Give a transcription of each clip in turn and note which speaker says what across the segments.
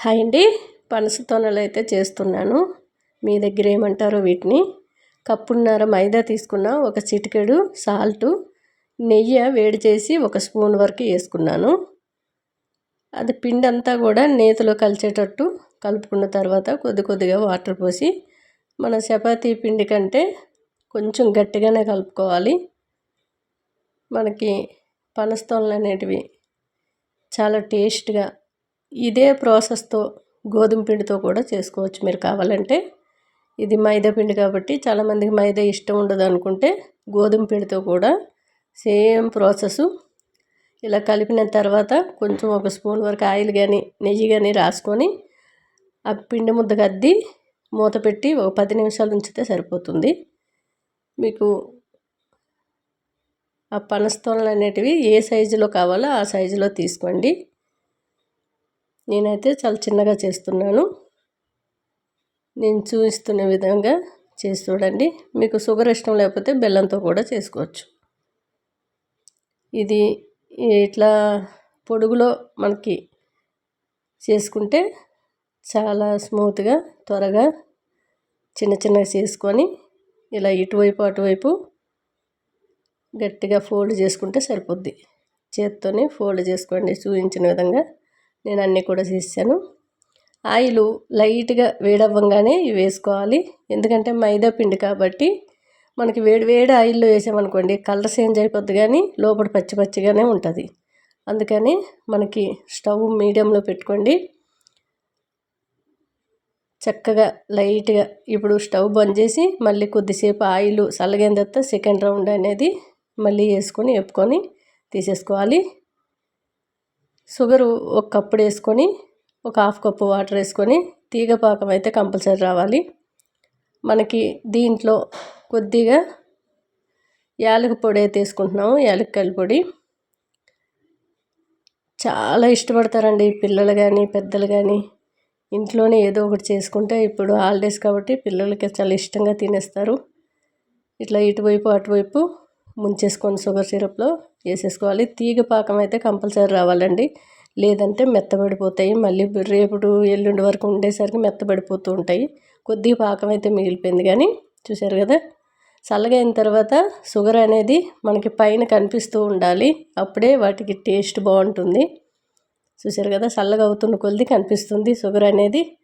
Speaker 1: Hi అండి. పనస తొనలు అయితే చేస్తున్నాను. మీ దగ్గర ఏమంటారో వీటిని. కప్పున్నర మైదా తీసుకున్న ఒక చిటికెడు సాల్టు నెయ్యి వేడి చేసి ఒక స్పూన్ వరకు వేసుకున్నాను. అది పిండి అంతా కూడా నేతిలో కలిసేటట్టు కలుపుకున్న తర్వాత కొద్ది కొద్దిగా వాటర్ పోసి మన చపాతీ పిండి కంటే కొంచెం గట్టిగానే కలుపుకోవాలి. మనకి పనస్తోనలు అనేటివి చాలా టేస్ట్గా ఇదే ప్రాసెస్తో గోధుమ పిండితో కూడా చేసుకోవచ్చు. మీరు కావాలంటే ఇది మైదా పిండి కాబట్టి చాలామందికి మైదా ఇష్టం ఉండదు అనుకుంటే గోధుమ పిండితో కూడా సేమ్ ప్రాసెస్. ఇలా కలిపిన తర్వాత కొంచెం ఒక స్పూన్ వరకు ఆయిల్ కానీ నెయ్యి కానీ రాసుకొని ఆ పిండి ముద్దకు అద్ది మూత పెట్టి ఒక పది నిమిషాలు ఉంచితే సరిపోతుంది. మీకు ఆ పనస్తోనలు అనేటివి ఏ సైజులో కావాలో ఆ సైజులో తీసుకోండి. నేనైతే చాలా చిన్నగా చేస్తున్నాను. నేను చూపిస్తున్న విధంగా చేసి చూడండి. మీకు షుగర్ ఇష్టం లేకపోతే బెల్లంతో కూడా చేసుకోవచ్చు. ఇది ఇట్లా పొడుగులో మనకి చేసుకుంటే చాలా స్మూత్గా త్వరగా చిన్న చిన్నగా చేసుకొని ఇలా ఇటువైపు అటువైపు గట్టిగా ఫోల్డ్ చేసుకుంటే సరిపోద్ది. చేత్తోనే ఫోల్డ్ చేసుకోండి చూపించిన విధంగా. నేను అన్నీ కూడా చేశాను ఆయిల్ లైట్గా వేడవ్వంగానే వేసుకోవాలి. ఎందుకంటే మైదా పిండి కాబట్టి మనకి వేడి వేడి ఆయిల్లో వేసామనుకోండి కలర్ చేంజ్ అయిపోద్ది కానీ లోపల పచ్చి పచ్చిగానే ఉంటుంది. అందుకని మనకి స్టవ్ మీడియంలో పెట్టుకోండి. చక్కగా లైట్గా ఇప్పుడు స్టవ్ బంద్ చేసి మళ్ళీ కొద్దిసేపు ఆయిల్ చల్లగైన తర్వాత సెకండ్ రౌండ్ అనేది మళ్ళీ వేసుకొని వేపుకొని తీసేసుకోవాలి. షుగరు ఒక కప్పుడు వేసుకొని ఒక హాఫ్ కప్పు వాటర్ వేసుకొని తీగ పాకం అయితే కంపల్సరీ రావాలి. మనకి దీంట్లో కొద్దిగా యాలక పొడి అయితే వేసుకుంటున్నాము యాలక్కాయల పొడి. చాలా ఇష్టపడతారండి పిల్లలు కానీ పెద్దలు కానీ. ఇంట్లోనే ఏదో ఒకటి చేసుకుంటే ఇప్పుడు హాలిడేస్ కాబట్టి పిల్లలకి చాలా ఇష్టంగా తినేస్తారు. ఇట్లా ఇటువైపు అటువైపు ముంచేసుకొని షుగర్ సిరప్లో. వేసేసుకోవాలి. తీగ పాకం అయితే కంపల్సరీ రావాలండి. లేదంటే మెత్తబడిపోతాయి. మళ్ళీ రేపుడు ఎల్లుండి వరకు ఉండేసరికి మెత్తబడిపోతూ ఉంటాయి. కొద్దిగా పాకం అయితే మిగిలిపోయింది కానీ చూశారు కదా? చల్లగా అయిన తర్వాత షుగర్ అనేది మనకి పైన కనిపిస్తూ ఉండాలి. అప్పుడే వాటికి టేస్ట్ బాగుంటుంది. చూశారు కదా? చల్లగా అవుతున్న కొద్ది కనిపిస్తుంది. షుగర్ అనేది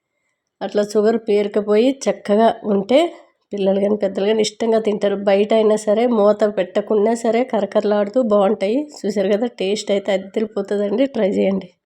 Speaker 1: అట్లా షుగర్ పేరుకపోయి చక్కగా ఉంటే పిల్లలు కానీ పెద్దలు కానీ ఇష్టంగా తింటారు. బయట అయినా సరే మూత పెట్టకుండా సరే కరకరలాడుతూ బాగుంటాయి. చూసారు కదా టేస్ట్ అయితే అద్దరిపోతుందండి ట్రై చేయండి.